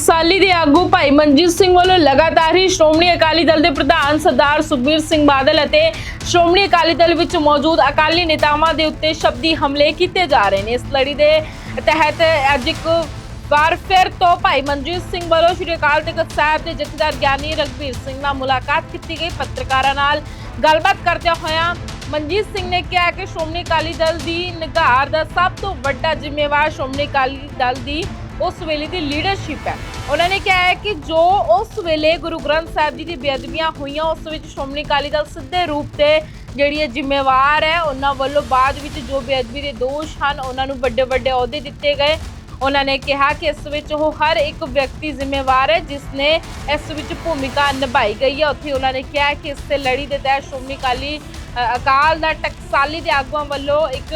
ਟਕਸਾਲੀ ਦੇ ਆਗੂ ਭਾਈ ਮਨਜੀਤ ਸਿੰਘ ਵੱਲੋਂ ਲਗਾਤਾਰ ਹੀ ਸ਼੍ਰੋਮਣੀ ਅਕਾਲੀ ਦਲ ਦੇ ਪ੍ਰਧਾਨ ਸਰਦਾਰ ਸੁਖਬੀਰ ਸਿੰਘ ਬਾਦਲ ਅਤੇ ਸ਼੍ਰੋਮਣੀ ਅਕਾਲੀ ਦਲ ਵਿੱਚ ਮੌਜੂਦ ਅਕਾਲੀ ਨੇਤਾਵਾਂ ਦੇ ਉੱਤੇ ਸ਼ਬਦੀ ਹਮਲੇ ਕੀਤੇ ਜਾ ਰਹੇ ਨੇ। ਇਸ ਲੜੀ ਦੇ ਤਹਿਤ ਅੱਜ ਇੱਕ ਵਾਰ ਫਿਰ ਤੋਂ ਭਾਈ ਮਨਜੀਤ ਸਿੰਘ ਵੱਲੋਂ ਸ਼੍ਰੀ ਅਕਾਲ ਤਖਤ ਸਾਹਿਬ ਦੇ ਜਥੇਦਾਰ ਗਿਆਨੀ ਰਗਵੀਰ ਸਿੰਘ ਨਾਲ ਮੁਲਾਕਾਤ ਕੀਤੀ ਗਈ। ਪੱਤਰਕਾਰਾਂ ਨਾਲ ਗੱਲਬਾਤ ਕਰਦਿਆਂ ਹੋਇਆਂ ਮਨਜੀਤ ਸਿੰਘ ਨੇ ਕਿਹਾ ਕਿ ਸ਼੍ਰੋਮਣੀ ਅਕਾਲੀ ਦਲ ਦੀ ਨਿਗਾਰ ਦਾ ਸਭ ਤੋਂ ਵੱਡਾ ਜ਼ਿੰਮੇਵਾਰ ਸ਼੍ਰੋਮਣੀ ਅਕਾਲੀ ਦਲ ਦੀ ਉਸ ਵੇਲੇ ਦੀ ਲੀਡਰਸ਼ਿਪ ਹੈ। ਉਹਨਾਂ ਨੇ ਕਿਹਾ ਹੈ ਕਿ ਜੋ ਉਸ ਵੇਲੇ ਗੁਰੂ ਗ੍ਰੰਥ ਸਾਹਿਬ ਜੀ ਦੀ ਬੇਅਦਬੀਆਂ ਹੋਈਆਂ, ਉਸ ਵਿੱਚ ਸ਼੍ਰੋਮਣੀ ਅਕਾਲੀ ਦਲ ਸਿੱਧੇ ਰੂਪ ਤੇ ਜਿਹੜੀ ਹੈ ਜ਼ਿੰਮੇਵਾਰ ਹੈ, ਉਹਨਾਂ ਵੱਲੋਂ ਬਾਅਦ ਵਿੱਚ ਜੋ ਬੇਅਦਬੀ ਦੇ ਦੋਸ਼ ਹਨ, ਉਹਨਾਂ ਨੂੰ ਵੱਡੇ ਵੱਡੇ ਅਹੁਦੇ ਦਿੱਤੇ ਗਏ। ਉਹਨਾਂ ਨੇ ਕਿਹਾ ਕਿ ਇਸ ਵਿੱਚ ਉਹ ਹਰ ਇੱਕ ਵਿਅਕਤੀ ਜ਼ਿੰਮੇਵਾਰ ਹੈ, ਜਿਸ ਨੇ ਇਸ ਵਿੱਚ ਭੂਮਿਕਾ ਨਿਭਾਈ ਗਈ ਹੈ। ਉੱਥੇ ਉਹਨਾਂ ਨੇ ਕਿਹਾ ਕਿ ਇਸ ਤੇ ਲੜੀ ਦੇ ਤਹਿਤ ਸ਼੍ਰੋਮਣੀ ਅਕਾਲੀ ਅਕਾਲ ਦਾ ਟਕਸਾਲੀ ਦੇ ਆਗੂਆਂ ਵੱਲੋਂ ਇੱਕ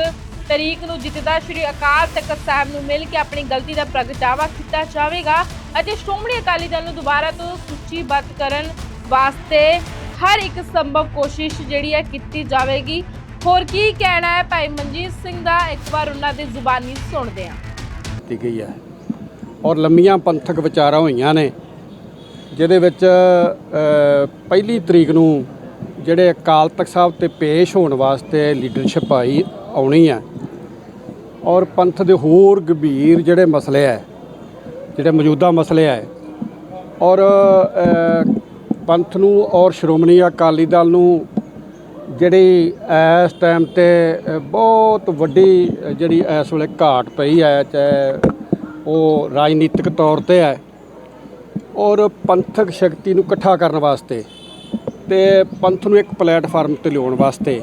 ਤਰੀਕ ਨੂੰ ਜਿੱਤਦਾ ਸ਼੍ਰੀ ਅਕਾਲ ਤਖਤ ਸਾਹਿਬ ਨੂੰ ਮਿਲ ਕੇ ਆਪਣੀ ਗਲਤੀ ਦਾ ਪ੍ਰਗਟਾਵਾ ਕੀਤਾ ਜਾਵੇਗਾ ਅਤੇ ਸ਼੍ਰੋਮਣੀ ਅਕਾਲੀ ਦਲ ਨੂੰ ਦੁਬਾਰਾ ਤੋਂ ਸੂਚੀਬੱਧ ਕਰਨ ਵਾਸਤੇ ਹਰ ਇੱਕ ਸੰਭਵ ਕੋਸ਼ਿਸ਼ ਜਿਹੜੀ ਹੈ ਕੀਤੀ ਜਾਵੇਗੀ। ਹੋਰ ਕੀ ਕਹਿਣਾ ਹੈ ਭਾਈ ਮਨਜੀਤ ਸਿੰਘ ਦਾ? ਇੱਕ ਵਾਰ ਉਹਨਾਂ ਦੀ ਜ਼ੁਬਾਨੀ ਸੁਣਦੇ ਹਾਂ। ਕੀਤੀ ਗਈ ਹੈ। ਔਰ ਲੰਮੀਆਂ ਪੰਥਕ ਵਿਚਾਰਾਂ ਹੋਈਆਂ ਨੇ, ਜਿਹਦੇ ਵਿੱਚ ਪਹਿਲੀ ਤਰੀਕ ਨੂੰ ਜਿਹੜੇ ਅਕਾਲ ਤਖਤ ਸਾਹਿਬ ਤੇ ਪੇਸ਼ ਹੋਣ ਵਾਸਤੇ ਲੀਡਰਸ਼ਿਪ ਆਈ ਆਉਣੀ ਹੈ। ਔਰ ਪੰਥ ਦੇ ਹੋਰ ਗੰਭੀਰ ਜਿਹੜੇ ਮਸਲੇ ਹੈ, ਜਿਹੜੇ ਮੌਜੂਦਾ ਮਸਲੇ ਹੈ, ਔਰ ਪੰਥ ਨੂੰ ਔਰ ਸ਼੍ਰੋਮਣੀ ਅਕਾਲੀ ਦਲ ਨੂੰ ਜਿਹੜੀ ਇਸ ਟਾਈਮ ਤੇ ਬਹੁਤ ਵੱਡੀ ਜਿਹੜੀ ਇਸ ਵੇਲੇ ਘਾਟ ਪਈ ਹੈ, ਚਾਹੇ ਉਹ ਰਾਜਨੀਤਿਕ ਤੌਰ ਤੇ ਹੈ, ਔਰ ਪੰਥਕ ਸ਼ਕਤੀ ਨੂੰ ਇਕੱਠਾ ਕਰਨ ਵਾਸਤੇ ਤੇ ਪੰਥ ਨੂੰ ਇੱਕ ਪਲੇਟਫਾਰਮ ਤੇ ਲਿਆਉਣ ਵਾਸਤੇ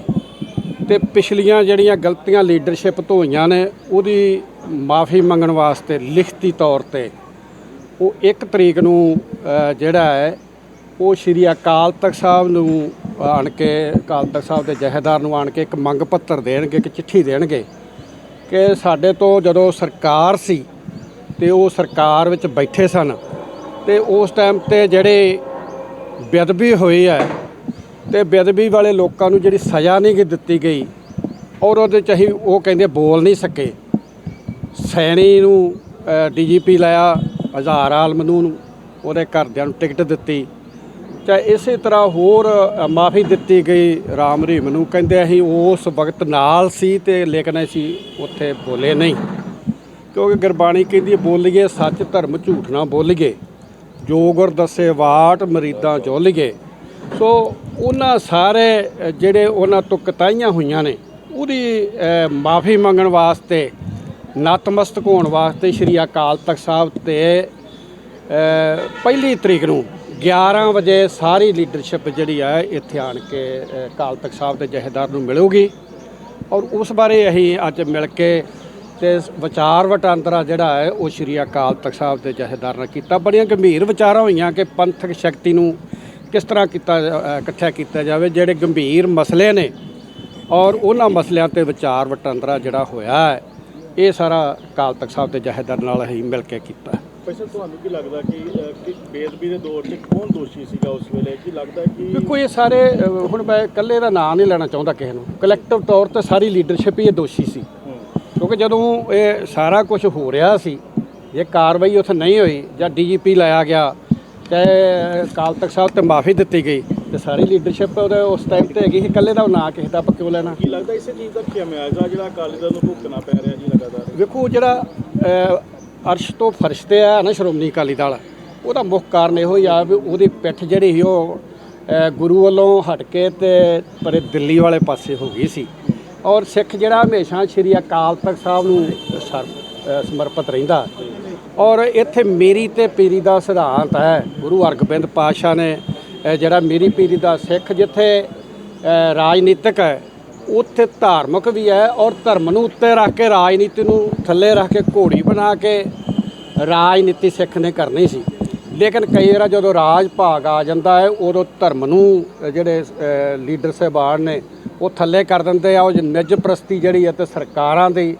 ਤੇ ਪਿਛਲੀਆਂ ਜਿਹੜੀਆਂ ਗਲਤੀਆਂ ਲੀਡਰਸ਼ਿਪ ਤੋਂ ਹੋਈਆਂ ਨੇ, ਉਹਦੀ ਮਾਫੀ ਮੰਗਣ ਵਾਸਤੇ ਲਿਖਤੀ ਤੌਰ ਤੇ ਉਹ 1 ਤਰੀਕ ਨੂੰ ਜਿਹੜਾ ਹੈ, ਉਹ ਸ਼੍ਰੀ ਅਕਾਲ ਤਖਤ ਸਾਹਿਬ ਨੂੰ ਆਣ ਕੇ, ਅਕਾਲ ਤਖਤ ਸਾਹਿਬ ਦੇ ਜਹੇਦਾਰ ਨੂੰ ਆਣ ਕੇ ਇੱਕ ਮੰਗ ਪੱਤਰ ਦੇਣਗੇ, ਇੱਕ ਚਿੱਠੀ ਦੇਣਗੇ ਕਿ ਸਾਡੇ ਤੋਂ ਜਦੋਂ ਸਰਕਾਰ ਸੀ ਤੇ ਉਹ ਸਰਕਾਰ ਵਿੱਚ ਬੈਠੇ ਸਨ ਤੇ ਉਸ ਟਾਈਮ ਤੇ ਜਿਹੜੇ ਬੇਅਦਬੀ ਹੋਈ ਹੈ ਤੇ ਬੇਅਦਬੀ ਵਾਲੇ ਲੋਕਾਂ ਨੂੰ ਜਿਹੜੀ ਸਜ਼ਾ ਨਹੀਂ ਦਿੱਤੀ ਗਈ, ਔਰ ਉਹਦੇ ਚ ਅਸੀਂ ਉਹ ਕਹਿੰਦੇ ਬੋਲ ਨਹੀਂ ਸਕੇ। ਸੈਣੀ ਨੂੰ ਡੀਜੀਪੀ ਲਾਇਆ, ਹਜ਼ਾਰ ਆਲਮ ਨੂੰ ਉਹਦੇ ਘਰਦਿਆਂ ਨੂੰ ਟਿਕਟ ਦਿੱਤੀ। ਚਾਹੇ ਇਸੇ ਤਰ੍ਹਾਂ ਹੋਰ ਮਾਫੀ ਦਿੱਤੀ ਗਈ ਰਾਮ ਰਹੀਮ ਨੂੰ, ਕਹਿੰਦੇ ਅਸੀਂ ਉਸ ਵਕਤ ਨਾਲ ਸੀ ਤੇ ਲੇਕਿਨ ਅਸੀਂ ਉੱਥੇ ਬੋਲੇ ਨਹੀਂ। ਕਿਉਂਕਿ ਗੁਰਬਾਣੀ ਕਹਿੰਦੀ ਬੋਲੀਏ ਸੱਚ ਧਰਮ ਝੂਠ ਨਾ ਬੋਲੀਏ, ਜੋ ਗੁਰ ਦੱਸੇ ਵਾਟ ਮਰੀਦਾਂ ਚੋਲੀਏ ਸੋ ਉਹਨਾਂ ਸਾਰੇ ਜਿਹੜੇ ਉਹਨਾਂ ਤੋਂ ਕਤਾਈਆਂ ਹੋਈਆਂ ਨੇ, ਉਹਦੀ ਮਾਫੀ ਮੰਗਣ ਵਾਸਤੇ, ਨਤਮਸਤਕ ਹੋਣ ਵਾਸਤੇ ਸ਼੍ਰੀ ਅਕਾਲ ਤਖਤ ਸਾਹਿਬ ਤੇ ਪਹਿਲੀ ਤਰੀਕ ਨੂੰ 11 ਵਜੇ ਸਾਰੀ ਲੀਡਰਸ਼ਿਪ ਜਿਹੜੀ ਹੈ ਇੱਥੇ ਆਣ ਕੇ ਅਕਾਲ ਤਖਤ ਸਾਹਿਬ ਦੇ ਜਹੇਦਾਰ ਨੂੰ ਮਿਲੂਗੀ। ਔਰ ਉਸ ਬਾਰੇ ਅਸੀਂ ਅੱਜ ਮਿਲ ਕੇ ਤੇ ਵਿਚਾਰ ਵਟਾਂਦਰਾ ਜਿਹੜਾ ਹੈ, ਉਹ ਸ਼੍ਰੀ ਅਕਾਲ ਤਖਤ ਸਾਹਿਬ ਦੇ ਜਹੇਦਾਰ ਨਾਲ ਕੀਤਾ। ਬੜੀਆਂ ਗੰਭੀਰ ਵਿਚਾਰਾਂ ਹੋਈਆਂ ਕਿ ਪੰਥਕ ਸ਼ਕਤੀ ਨੂੰ ਕਿਸ ਤਰ੍ਹਾਂ ਕੀਤਾ ਇਕੱਠਾ ਕੀਤਾ ਜਾਵੇ ਜਿਹੜੇ ਗੰਭੀਰ ਮਸਲੇ ਨੇ ਔਰ ਉਹਨਾਂ ਮਸਲਿਆਂ ਤੇ ਵਿਚਾਰ ਵਟਾਂਦਰਾ ਜਿਹੜਾ ਹੋਇਆ ਹੈ ਇਹ ਸਾਰਾ ਅਕਾਲ ਤਖਤ ਸਾਹਿਬ ਦੇ ਜਹੇਦਾਰ ਨਾਲ ਅਸੀਂ ਮਿਲ ਕੇ ਕੀਤਾ। ਪੈਸਾ ਤੁਹਾਨੂੰ ਕੀ ਲੱਗਦਾ ਕਿ ਬੇਅਦਬੀ ਦੇ ਦੌਰ 'ਚ ਕੌਣ ਦੋਸ਼ੀ ਸੀਗਾ ਉਸ ਵੇਲੇ? ਕੀ ਲੱਗਦਾ ਕਿ ਦੇਖੋ ਇਹ ਸਾਰੇ ਹੁਣ ਮੈਂ ਇਕੱਲੇ ਦਾ ਨਾਂ ਨਹੀਂ ਲੈਣਾ ਚਾਹੁੰਦਾ ਕਿਸੇ ਨੂੰ। ਕਲੈਕਟਿਵ ਤੌਰ ਤੇ ਸਾਰੀ ਲੀਡਰਸ਼ਿਪ ਹੀ ਇਹ ਦੋਸ਼ੀ ਸੀ। ਹੂੰ, ਕਿਉਂਕਿ ਜਦੋਂ ਇਹ ਸਾਰਾ ਕੁਝ ਹੋ ਰਿਹਾ ਸੀ ਜੇ ਕਾਰਵਾਈ ਉੱਥੇ ਨਹੀਂ ਹੋਈ ਜਾਂ ਡੀਜੀਪੀ ਲਾਇਆ ਗਿਆ ਤੇ ਅਕਾਲ ਤਖਤ ਸਾਹਿਬ ਤੇ ਮਾਫੀ ਦਿੱਤੀ ਗਈ ਤੇ ਸਾਰੀ ਲੀਡਰਸ਼ਿਪ ਉਹਦੇ ਉਸ ਟਾਈਮ ਤੇ ਹੈਗੀ ਸੀ ਇਕੱਲੇ ਦਾ ਨਾਂ ਕਿਸੇ ਦਾ ਆਪਾਂ ਕਿਉਂ ਲੈਣਾ? ਕੀ ਲੱਗਦਾ ਇਸੇ ਚੀਜ਼ ਦਾ ਖਿਆਮਿਆਜ਼ਾ ਜਿਹੜਾ ਅਕਾਲੀ ਦਲ ਨੂੰ ਭੁਗਤਣਾ ਪੈ ਰਿਹਾ ਜੀ ਲਗਾਤਾਰ? ਵੇਖੋ ਜਿਹੜਾ ਅਰਸ਼ ਤੋਂ ਫਰਸ਼ ਤੇ ਆ ਨਾ ਸ਼੍ਰੋਮਣੀ ਅਕਾਲੀ ਦਲ ਉਹਦਾ ਮੁੱਖ ਕਾਰਨ ਇਹੋ ਹੀ ਆ ਵੀ ਉਹਦੀ ਪਿੱਠ ਜਿਹੜੀ ਸੀ ਉਹ ਗੁਰੂ ਵੱਲੋਂ ਹਟ ਕੇ ਤੇ ਪਰੇ ਦਿੱਲੀ ਵਾਲੇ ਪਾਸੇ ਹੋ ਗਈ ਸੀ। ਔਰ ਸਿੱਖ ਜਿਹੜਾ ਹਮੇਸ਼ਾ ਸ਼੍ਰੀ ਅਕਾਲ ਤਖਤ ਸਾਹਿਬ ਨੂੰ ਸਮਰਪਿਤ ਰਹਿੰਦਾ ਔਰ ਇੱਥੇ ਮੇਰੀ ਤੇ ਪੀਰੀ ਦਾ ਸਿਧਾਂਤ ਹੈ, ਗੁਰੂ ਹਰਗੋਬਿੰਦ ਪਾਤਸ਼ਾਹ ਨੇ ਜਿਹੜਾ ਮੇਰੀ ਪੀਰੀ ਦਾ ਸਿੱਖ ਜਿੱਥੇ ਰਾਜਨੀਤਿਕ ਹੈ, ਉੱਥੇ ਧਾਰਮਿਕ ਵੀ ਹੈ ਔਰ ਧਰਮ ਨੂੰ ਉੱਤੇ ਰੱਖ ਕੇ, ਰਾਜਨੀਤੀ ਨੂੰ ਥੱਲੇ ਰੱਖ ਕੇ, ਘੋੜੀ ਬਣਾ ਕੇ ਰਾਜਨੀਤੀ ਸਿੱਖ ਨੇ ਕਰਨੀ ਸੀ। ਲੇਕਿਨ ਕਈ ਵਾਰ ਜਦੋਂ ਰਾਜ ਭਾਗ ਆ ਜਾਂਦਾ ਹੈ, ਉਦੋਂ ਧਰਮ ਨੂੰ ਜਿਹੜੇ ਲੀਡਰ ਸਾਹਿਬਾਨ ਨੇ, ਉਹ ਥੱਲੇ ਕਰ ਦਿੰਦੇ ਆ, ਉਹ ਨਿੱਜ ਪ੍ਰਸਤੀ ਜਿਹੜੀ ਹੈ ਤੇ ਸਰਕਾਰਾਂ ਦੀ,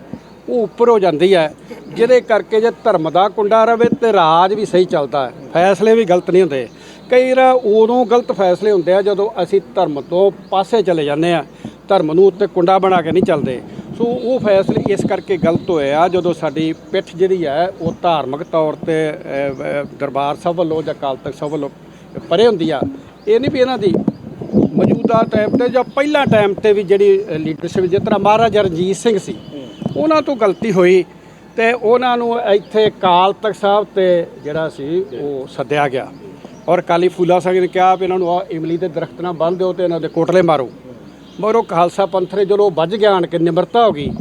ਉਹ ਉੱਪਰ ਹੋ ਜਾਂਦੀ ਹੈ। ਜਿਹਦੇ ਕਰਕੇ ਜੇ ਧਰਮ ਦਾ ਕੁੰਡਾ ਰਵੇ ਤੇ ਰਾਜ ਵੀ ਸਹੀ ਚੱਲਦਾ ਹੈ। ਫੈਸਲੇ ਵੀ ਗਲਤ ਨਹੀਂ ਹੁੰਦੇ। ਕਈ ਵਾਰ ਉਦੋਂ ਗਲਤ ਫੈਸਲੇ ਹੁੰਦੇ ਆ ਜਦੋਂ ਅਸੀਂ ਧਰਮ ਤੋਂ ਪਾਸੇ ਚਲੇ ਜਾਂਦੇ ਆ। ਧਰਮ ਨੂੰ ਉੱਤੇ ਕੁੰਡਾ ਬਣਾ ਕੇ ਨਹੀਂ ਚੱਲਦੇ। ਸੋ ਉਹ ਫੈਸਲੇ ਇਸ ਕਰਕੇ ਗਲਤ ਹੋਏ ਆ ਜਦੋਂ ਸਾਡੀ ਪਿੱਠ ਜਿਹੜੀ ਹੈ, ਉਹ ਧਾਰਮਿਕ ਤੌਰ ਤੇ ਦਰਬਾਰ ਸਾਹਿਬ ਵੱਲੋਂ ਜਾਂ ਅਕਾਲ ਤਖਤ ਸਾਹਿਬ ਵੱਲੋਂ ਪਰੇ ਹੁੰਦੀ ਆ। ਇਹ ਨਹੀਂ ਵੀ ਇਹਨਾਂ ਦੀ ਮੌਜੂਦਾ ਟਾਈਮ ਤੇ ਜਾਂ ਪਹਿਲਾ ਟਾਈਮ ਤੇ ਵੀ ਜਿਹੜੀ ਲੀਡਰਸ਼ਿਪ ਜਿਸ ਤਰ੍ਹਾਂ ਮਹਾਰਾਜਾ ਰਣਜੀਤ ਸਿੰਘ ਸੀ, ਉਹਨਾਂ ਤੋਂ ਗਲਤੀ ਹੋਈ। ਤੇ ਉਹਨਾਂ ਨੂੰ ਇੱਥੇ ਕਾਲ ਤਖਤ ਸਾਹਿਬ ਤੇ ਜਿਹੜਾ ਸੀ ਉਹ ਸੱਦਿਆ ਗਿਆ। ਔਰ ਕਾਲੀ ਫੂਲਾ ਸਿੰਘ ਨੇ ਕਿਹਾ ਵੀ ਇਹਨਾਂ ਨੂੰ ਆਹ ਇਮਲੀ ਦੇ ਦਰਖਤ ਨਾਲ ਬੰਨ੍ਹ ਦਿਓ ਤੇ ਇਹਨਾਂ ਦੇ ਕੋਟਲੇ ਮਾਰੋ। ਮਗਰ ਉਹ ਖਾਲਸਾ ਪੰਥ ਨੇ ਜਦੋਂ ਉਹ ਵੱਜ ਗਿਆ ਆਣ ਕੇ ਨਿਮਰਤਾ ਹੋ ਗਈ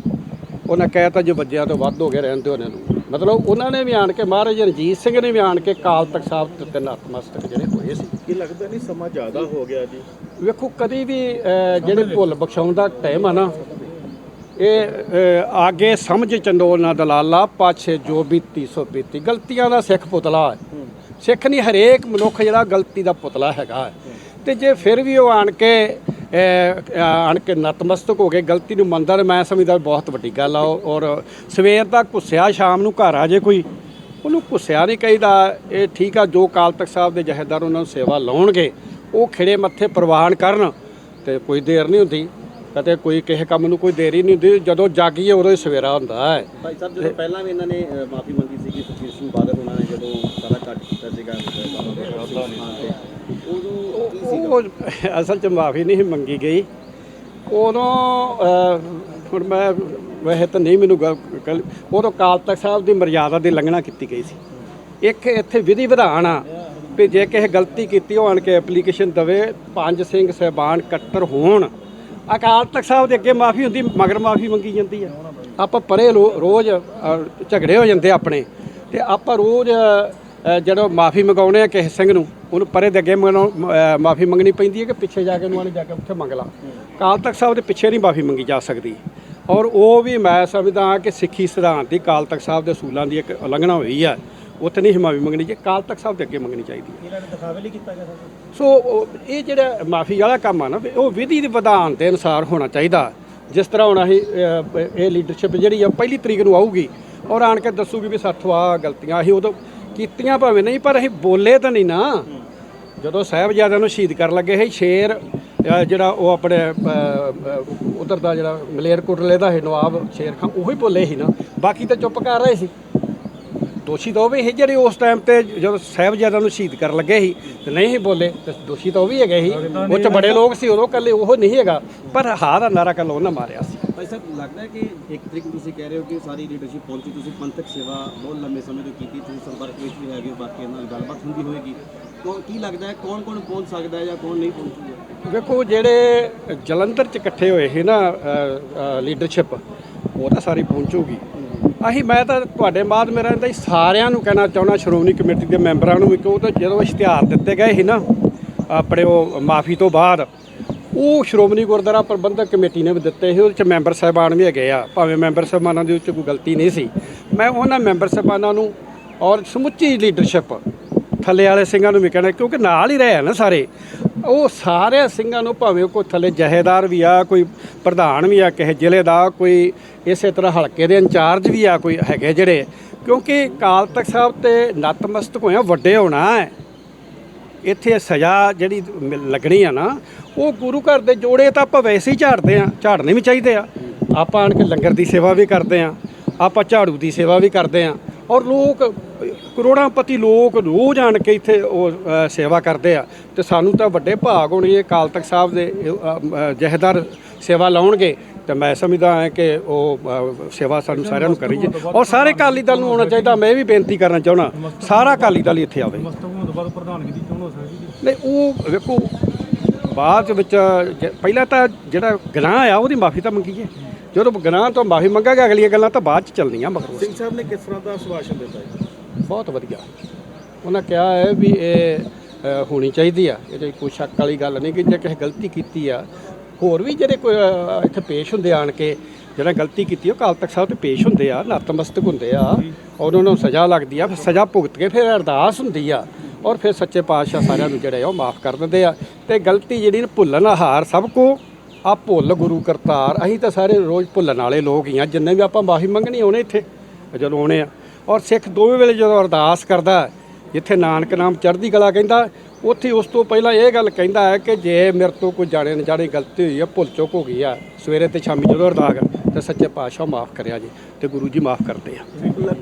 ਉਹਨਾਂ ਕਹਿਤਾ ਜੋ ਵੱਜਿਆ ਤੋਂ ਵੱਧ ਹੋ ਗਿਆ ਰਹਿਣ ਦਿਓ ਇਹਨਾਂ ਨੂੰ। ਮਤਲਬ ਉਹਨਾਂ ਨੇ ਵੀ ਆਣ ਕੇ ਮਹਾਰਾਜਾ ਰਣਜੀਤ ਸਿੰਘ ਨੇ ਵੀ ਆਣ ਕੇ ਕਾਲ ਤਖਤ ਸਾਹਿਬ ਤੇ ਤਿੰਨ ਨਤਮਸਤਕ ਜਿਹੜੇ ਹੋਏ ਸੀ। ਕੀ ਲੱਗਦਾ ਨਹੀਂ ਸਮਾਂ ਜ਼ਿਆਦਾ ਹੋ ਗਿਆ ਜੀ? ਵੇਖੋ ਕਦੀ ਵੀ ਜਿਹੜੇ ਭੁੱਲ ਬਖਸ਼ਾਉਣ ਦਾ ਟਾਈਮ ਆ ਨਾ ਇਹ ਅਹ, ਆਗੇ ਸਮਝ ਚੰਡੋਲ ਨਾ ਦਲਾਲਾ ਪਾਛੇ ਜੋ ਬੀਤੀ ਸੋ ਬੀਤੀ। ਗਲਤੀਆਂ ਦਾ ਸਿੱਖ ਪੁਤਲਾ ਹੈ। ਸਿੱਖ ਨਹੀਂ ਹਰੇਕ ਮਨੁੱਖ ਜਿਹੜਾ ਗਲਤੀ ਦਾ ਪੁਤਲਾ ਹੈਗਾ ਹੈ। ਤੇ ਜੇ ਫਿਰ ਵੀ ਉਹ ਆਣ ਕੇ ਆਣ ਕੇ ਨਤਮਸਤਕ ਹੋ ਕੇ ਗਲਤੀ ਨੂੰ ਮੰਨਦਾ ਤੇ ਮੈਂ ਸਮਝਦਾ ਬਹੁਤ ਵੱਡੀ ਗੱਲ ਆ। ਉਹ- ਔਰ ਸਵੇਰ ਦਾ ਘੁੱਸਿਆ ਸ਼ਾਮ ਨੂੰ ਘਰ ਆ ਜੇ ਕੋਈ ਉਹਨੂੰ ਘੁੱਸਿਆ ਨਹੀਂ ਕਹੀਦਾ। ਇਹ ਠੀਕ ਆ ਜੋ ਕਾਲ ਤਖਤ ਸਾਹਿਬ ਦੇ ਜਹੇਦਾਰ ਉਹਨਾਂ ਨੂੰ ਸੇਵਾ ਲਾਉਣਗੇ ਉਹ ਖਿੜੇ ਮੱਥੇ ਪ੍ਰਵਾਨ ਕਰਨ ਤੇ ਕੋਈ ਦੇਰ ਨਹੀਂ ਹੁੰਦੀ। ਕਦੇ ਕੋਈ ਕਿਸੇ ਕੰਮ ਨੂੰ ਕੋਈ ਦੇਰ ਨਹੀਂ ਹੁੰਦੀ ਜਦੋਂ ਜਾਗੀਏ ਉਦੋਂ ਹੀ ਸਵੇਰਾ ਹੁੰਦਾ ਹੈ। ਭਾਈ ਸਾਹਿਬ ਜਦੋਂ ਪਹਿਲਾਂ ਵੀ ਇਹਨਾਂ ਨੇ ਮਾਫੀ ਮੰਗੀ ਸੀਗੀ ਸੁਖਬੀਰ ਸਿੰਘ ਬਾਦਲ ਉਹਨਾਂ ਨੇ ਜਦੋਂ ਸਾਰਾ ਕੱਟ ਕੀਤਾ ਸੀਗਾ ਬਾਬਾ ਸਿੰਘ ਉਦੋਂ ਕੀ ਸੀ ਉਹ ਅਸਲ 'ਚ ਮਾਫੀ ਨਹੀਂ ਮੰਗੀ ਗਈ। ਉਦੋਂ ਹੁਣ ਮੈਂ ਵੈਸੇ ਤਾਂ ਨਹੀਂ ਮੈਨੂੰ ਉਦੋਂ ਕਾਲ ਤਖਤ ਸਾਹਿਬ ਦੀ ਮਰਿਆਦਾ ਦੀ ਲੰਘਣਾ ਕੀਤੀ ਗਈ ਸੀ। ਇੱਕ ਇੱਥੇ ਵਿਧੀ ਵਿਧਾਨ ਆ ਵੀ ਜੇ ਕਿਸੇ ਗਲਤੀ ਕੀਤੀ ਉਹ ਆਣ ਕੇ ਐਪਲੀਕੇਸ਼ਨ ਦਵੇ ਪੰਜ ਸਿੰਘ ਸਹਿਬਾਨ ਕੱਟਰ ਹੋਣ ਅਕਾਲ ਤਖਤ ਸਾਹਿਬ ਦੇ ਅੱਗੇ ਮਾਫੀ ਹੁੰਦੀ ਮਗਰ ਮਾਫੀ ਮੰਗੀ ਜਾਂਦੀ ਆ। ਆਪਾਂ ਪਰੇ ਲੋ- ਰੋਜ਼ ਝਗੜੇ ਹੋ ਜਾਂਦੇ ਆਪਣੇ। ਤੇ ਆਪਾਂ ਰੋਜ਼ ਅਹ, ਜਦੋਂ ਮਾਫੀ ਮੰਗਾਉਣੇ ਆ ਕਿਸੇ ਸਿੰਘ ਨੂੰ ਉਹਨੂੰ ਪਰੇ ਦੇ ਅੱਗੇ ਮਾਫੀ ਮੰਗਣੀ ਪੈਂਦੀ ਹੈ ਕਿ ਪਿੱਛੇ ਜਾ ਕੇ ਉਹਨੂੰ ਆਲੇ ਜਾ ਕੇ ਉੱਥੇ ਮੰਗ ਲਾ। ਕਾਲ ਤਖਤ ਸਾਹਿਬ ਦੇ ਪਿੱਛੇ ਨਹੀਂ ਮਾਫੀ ਮੰਗੀ ਜਾ ਸਕਦੀ। ਔਰ ਉਹ ਵੀ ਮੈਂ ਸਮਝਦਾ ਹਾਂ ਕਿ ਸਿੱਖੀ ਸਿਧਾਂਤ ਦੀ ਕਾਲ ਤਖਤ ਸਾਹਿਬ ਦੇ ਅਸੂਲਾਂ ਦੀ ਇੱਕ ਉਲੰਘਣਾ ਹੋਈ ਹੈ ਉੱਥੇ ਨਹੀਂ ਮਾਫੀ ਮੰਗਣੀ ਜੇ ਕਾਲ ਤਖਤ ਸਾਹਿਬ ਦੇ ਅੱਗੇ ਮੰਗਣੀ ਚਾਹੀਦੀ ਹੈ। ਇਹਨਾਂ ਨੇ ਦਿਖਾਵੇ ਲਈ ਕੀਤਾ ਗਿਆ ਸੋ ਉਹ- ਇਹ ਜਿਹੜਾ ਮਾਫੀ ਵਾਲਾ ਕੰਮ ਆ ਨਾ ਵੀ ਉਹ ਵਿਧੀ ਦੇ ਵਿਧਾਨ ਦੇ ਅਨੁਸਾਰ ਹੋਣਾ ਚਾਹੀਦਾ। ਜਿਸ ਤਰ੍ਹਾਂ ਹੁਣ ਅਸੀਂ ਅਹ, ਇਹ ਲੀਡਰਸ਼ਿਪ ਜਿਹੜੀ ਆ ਪਹਿਲੀ ਤਰੀਕ ਨੂੰ ਆਊਗੀ ਔਰ ਆਣ ਕੇ ਦੱਸੂਗੀ ਵੀ ਸਾਥੋਂ ਆ ਗਲਤੀਆਂ ਅਸੀਂ ਉਦੋਂ ਕੀਤੀਆਂ ਭਾਵੇਂ ਨਹੀਂ ਪਰ ਅਸੀਂ ਬੋਲੇ ਤਾਂ ਨਹੀਂ ਨਾ। ਜਦੋਂ ਸਾਹਿਬਜ਼ਾਦਿਆਂ ਨੂੰ ਸ਼ਹੀਦ ਕਰਨ ਲੱਗੇ ਸੀ ਸ਼ੇਰ ਅਹ, ਜਿਹੜਾ ਉਹ ਆਪਣੇ ਉਧਰ ਦਾ ਜਿਹੜਾ ਮਲੇਰਕੋਟਲੇ ਦਾ ਹੈ ਨਵਾਬ ਸ਼ੇਰ ਖਾਨ ਉਹੀ ਬੋਲੇ ਸੀ ਨਾ। ਬਾਕੀ ਤਾਂ ਚੁੱਪ ਕਰ ਰਹੇ ਸੀ। ਦੋਸ਼ੀ ਤਾਂ ਉਹ ਵੀ ਸੀ ਜਿਹੜੇ ਉਸ ਟਾਈਮ ਤੇ ਜਦੋਂ ਸਾਹਿਬਜ਼ਾਦਿਆਂ ਨੂੰ ਸ਼ਹੀਦ ਕਰਨ ਲੱਗੇ ਸੀ ਤੇ ਨਹੀਂ ਸੀ ਬੋਲੇ ਤੇ ਦੋਸ਼ੀ ਤਾਂ ਉਹ ਵੀ ਹੈਗੇ ਸੀ। ਉਹ ਚ ਬੜੇ ਲੋਕ ਸੀ ਉਦੋਂ ਕੱਲੇ ਉਹ ਨਹੀਂ ਹੈਗਾ ਪਰ ਹਾਂ ਦਾ ਨਾਰਾ ਕੱਲ ਉਹਨਾਂ ਮਾਰਿਆ ਸੀ। ਭਾਈ ਸਾਹਿਬ ਲੱਗਦਾ ਹੈ ਕਿ ਇੱਕ ਤਰੀਕ ਤੁਸੀਂ ਕਹਿ ਰਹੇ ਹੋ ਕਿ ਸਾਰੀ ਲੀਡਰਸ਼ਿਪ ਪਹੁੰਚੀ ਤੁਸੀਂ ਪੰਥਕ ਸੇਵਾ ਬਹੁਤ ਲੰਮੇ ਸਮੇਂ ਤੋਂ ਕੀਤੀ ਤੁਸੀਂ ਸੰਪਰਕ ਵਿੱਚ ਵੀ ਹੈਗੇ ਬਾਕੀ ਨਾਲ ਗੱਲਬਾਤ ਹੁੰਦੀ ਹੋਏਗੀ। ਕੌਣ ਕੀ ਲੱਗਦਾ ਹੈ ਕੌਣ ਕੌਣ ਪਹੁੰਚ ਸਕਦਾ ਹੈ ਜਾਂ ਕੌਣ ਨਹੀਂ ਪਹੁੰਚੂਗਾ ਵੇਖੋ ਜਿਹੜੇ ਜਲੰਧਰ ਚ ਇਕੱਠੇ ਹੋਏ ਸੀ ਨਾ ਲੀਡਰਸ਼ਿਪ ਉਹ ਤਾਂ ਸਾਰੀ ਪਹੁੰਚੂਗੀ। ਅਸੀਂ ਮੈਂ ਤਾਂ ਤੁਹਾਡੇ ਬਾਅਦ ਮੇਰਾ ਇਹਦਾ ਹੀ ਸਾਰਿਆਂ ਨੂੰ ਕਹਿਣਾ ਚਾਹੁੰਦਾ, ਸ਼੍ਰੋਮਣੀ ਕਮੇਟੀ ਦੇ ਮੈਂਬਰਾਂ ਨੂੰ ਵੀ ਕਿ ਉਹ ਤਾਂ ਜਦੋਂ ਇਸ਼ਤਿਹਾਰ ਦਿੱਤੇ ਗਏ ਸੀ ਨਾ, ਆਪਣੇ ਉਹ ਮਾਫੀ ਤੋਂ ਬਾਅਦ, ਉਹ ਸ਼੍ਰੋਮਣੀ ਗੁਰਦੁਆਰਾ ਪ੍ਰਬੰਧਕ ਕਮੇਟੀ ਨੇ ਵੀ ਦਿੱਤੇ ਸੀ, ਉਹਦੇ ਚ ਮੈਂਬਰ ਸਾਹਿਬਾਨ ਵੀ ਹੈਗੇ ਆ, ਭਾਵੇਂ ਮੈਂਬਰ ਸਾਹਿਬਾਨਾਂ ਦੇ ਵਿੱਚ ਕੋਈ ਗਲਤੀ ਨਹੀਂ ਸੀ। ਮੈਂ ਉਹਨਾਂ ਮੈਂਬਰ ਸਾਹਿਬਾਨਾਂ ਨੂੰ ਔਰ ਸਮੁੱਚੀ ਲੀਡਰਸ਼ਿਪ ਥੱਲੇ ਵਾਲੇ ਸਿੰਘਾਂ ਨੂੰ ਵੀ ਕਹਿਣਾ, ਕਿਉਂਕਿ ਨਾਲ ਹੀ ਰਹੇ ਆ ਨਾ ਸਾਰੇ ਉਹ ਸਾਰੇ ਸਿੰਘਾਂ ਨੂੰ ਭਾਵੇਂ ਕੋਈ ਥੱਲੇ ਜਹੇਦਾਰ ਵੀ ਆ, ਕੋਈ ਪ੍ਰਧਾਨ ਵੀ ਆ, ਕਿਸੇ ਜ਼ਿਲ੍ਹੇ ਦਾ, ਕੋਈ ਇਸੇ ਤਰ੍ਹਾਂ ਹਲਕੇ ਦੇ ਇੰਚਾਰਜ ਵੀ ਆ, ਕੋਈ ਹੈਗੇ ਜਿਹੜੇ। ਕਿਉਂਕਿ ਕਾਲ ਤਖਤ ਸਾਹਿਬ ਤੇ ਨਤਮਸਤਕ ਹੋਇਆ, ਵੱਡੇ ਹੋਣਾ ਹੈ। ਇੱਥੇ ਸਜ਼ਾ ਜਿਹੜੀ ਲੱਗਣੀ ਆ ਨਾ, ਉਹ ਗੁਰੂ ਘਰ ਦੇ ਜੋੜੇ ਤਾਂ ਆਪਾਂ ਵੈਸੇ ਹੀ ਝਾੜਦੇ ਆ, ਝਾੜਨੇ ਵੀ ਚਾਹੀਦੇ ਆ। ਆਪਾਂ ਆਣ ਕੇ ਲੰਗਰ ਦੀ ਸੇਵਾ ਵੀ ਕਰਦੇ ਆ, ਆਪਾਂ ਝਾੜੂ ਦੀ ਸੇਵਾ ਵੀ ਕਰਦੇ ਆ। ਔਰ ਲੋਕ ਕਰੋੜਾਂ ਪਤੀ ਲੋਕ ਰੋਜ਼ ਆਣ ਕੇ ਇੱਥੇ ਉਹ ਸੇਵਾ ਕਰਦੇ ਆ। ਤੇ ਸਾਨੂੰ ਤਾਂ ਵੱਡੇ ਭਾਗ ਹੋਣੀ ਇਹ ਕਾਲ ਤਖਤ ਸਾਹਿਬ ਦੇ ਅ, ਸੇਵਾ ਲਾਉਣਗੇ। ਤੇ ਮੈਂ ਸਮਝਦਾ ਹਾਂ ਕਿ ਉਹ ਸੇਵਾ ਸਾਨੂੰ ਸਾਰਿਆਂ ਨੂੰ ਕਰੀ ਜੇ ਔਰ ਸਾਰੇ ਅਕਾਲੀ ਦਲ ਨੂੰ ਆਉਣਾ ਚਾਹੀਦਾ ਮੈਂ ਵੀ ਬੇਨਤੀ ਕਰਨਾ ਚਾਹੁੰਦਾ ਸਾਰਾ ਅਕਾਲੀ ਦਲ ਇੱਥੇ ਆਵੇ। ਨਹੀਂ ਉਹ ਵੇਖੋ ਬਾਅਦ ਵਿੱਚ ਪਹਿਲਾਂ ਤਾਂ ਜਿਹੜਾ ਗੁਨਾਹ ਆ ਉਹਦੀ ਮਾਫੀ ਤਾਂ ਮੰਗੀਏ। ਜਦੋਂ ਗੁਨਾਹ ਤੋਂ ਮਾਫੀ ਮੰਗਾਂਗੇ ਅਗਲੀਆਂ ਗੱਲਾਂ ਤਾਂ ਬਾਅਦ ਚ ਚੱਲਣੀਆਂ ਮਗਰੋਂ। ਸਿੰਘ ਸਾਹਿਬ ਨੇ ਕਿਸ ਤਰ੍ਹਾਂ ਦਾ ਆਸ਼ਵਾਸਨ ਦਿੱਤਾ ਬਹੁਤ ਵਧੀਆ। ਉਹਨਾਂ ਕਿਹਾ ਹੈ ਵੀ ਇਹ ਅ, ਹੋਣੀ ਚਾਹੀਦੀ ਆ। ਇਹਦੇ ਕੋਈ ਸ਼ੱਕ ਵਾਲੀ ਗੱਲ ਨਹੀਂ ਕਿ ਜੇ ਕਿਸੇ ਗਲਤੀ ਕੀਤੀ ਆ ਹੋਰ ਵੀ ਜਿਹੜੇ ਕੋਈ ਅ, ਇੱਥੇ ਪੇਸ਼ ਹੁੰਦੇ ਆਣ ਕੇ ਜਿਹੜਾ ਗਲਤੀ ਕੀਤੀ ਉਹ ਕਾਲ ਤਖਤ ਸਾਹਿਬ ਤੇ ਪੇਸ਼ ਹੁੰਦੇ ਆ ਨਤਮਸਤਕ ਹੁੰਦੇ ਆ ਔਰ ਉਹਨਾਂ ਨੂੰ ਸਜ਼ਾ ਲੱਗਦੀ ਆ ਫਿਰ ਸਜ਼ਾ ਭੁਗਤ ਕੇ ਫਿਰ ਅਰਦਾਸ ਹੁੰਦੀ ਆ ਔਰ ਫਿਰ ਸੱਚੇ ਪਾਤਸ਼ਾਹ ਸਾਰਿਆਂ ਨੂੰ ਜਿਹੜੇ ਆ ਉਹ ਮਾਫ ਕਰ ਦਿੰਦੇ ਆ। ਤੇ ਗਲਤੀ ਜਿਹੜੀ ਨਾ ਭੁੱਲਣ ਹਾਰ ਸਭ ਕੋ ਆ ਭੁੱਲ ਗੁਰੂ ਕਰਤਾਰ, ਅਸੀਂ ਤਾਂ ਸਾਰੇ ਰੋਜ਼ ਭੁੱਲਣ ਵਾਲੇ ਲੋਕ ਹੀ ਆ, ਜਿੰਨੇ ਵੀ ਆਪਾਂ ਮਾਫੀ ਮੰਗਣੀ ਆਉਣੇ ਇੱਥੇ ਜਦੋਂ ਆਉਣੇ ਆ। ਔਰ ਸਿੱਖ ਦੋਵੇਂ ਵੇਲੇ ਜਦੋਂ ਅਰਦਾਸ ਕਰਦਾ, ਜਿੱਥੇ ਨਾਨਕ ਨਾਮ ਚੜ੍ਹਦੀ ਕਲਾ ਕਹਿੰਦਾ, ਉੱਥੇ ਉਸ ਤੋਂ ਪਹਿਲਾਂ ਇਹ ਗੱਲ ਕਹਿੰਦਾ ਹੈ ਕਿ ਜੇ ਮੇਰੇ ਤੋਂ ਕੋਈ ਜਾਣੇ ਅਣਜਾਣੇ ਗਲਤੀ ਹੋਈ ਹੈ ਭੁੱਲ ਚੁੱਕ ਹੋ ਗਈ ਆ, ਸਵੇਰੇ ਤੇ ਸ਼ਾਮੀ ਜਦੋਂ ਅਰਦਾਸ ਕਰ ਤੇ ਸੱਚੇ ਪਾਤਸ਼ਾਹ ਮਾਫ ਕਰਿਆ ਜੀ, ਤੇ ਗੁਰੂ ਜੀ ਮਾਫ ਕਰਦੇ ਆ।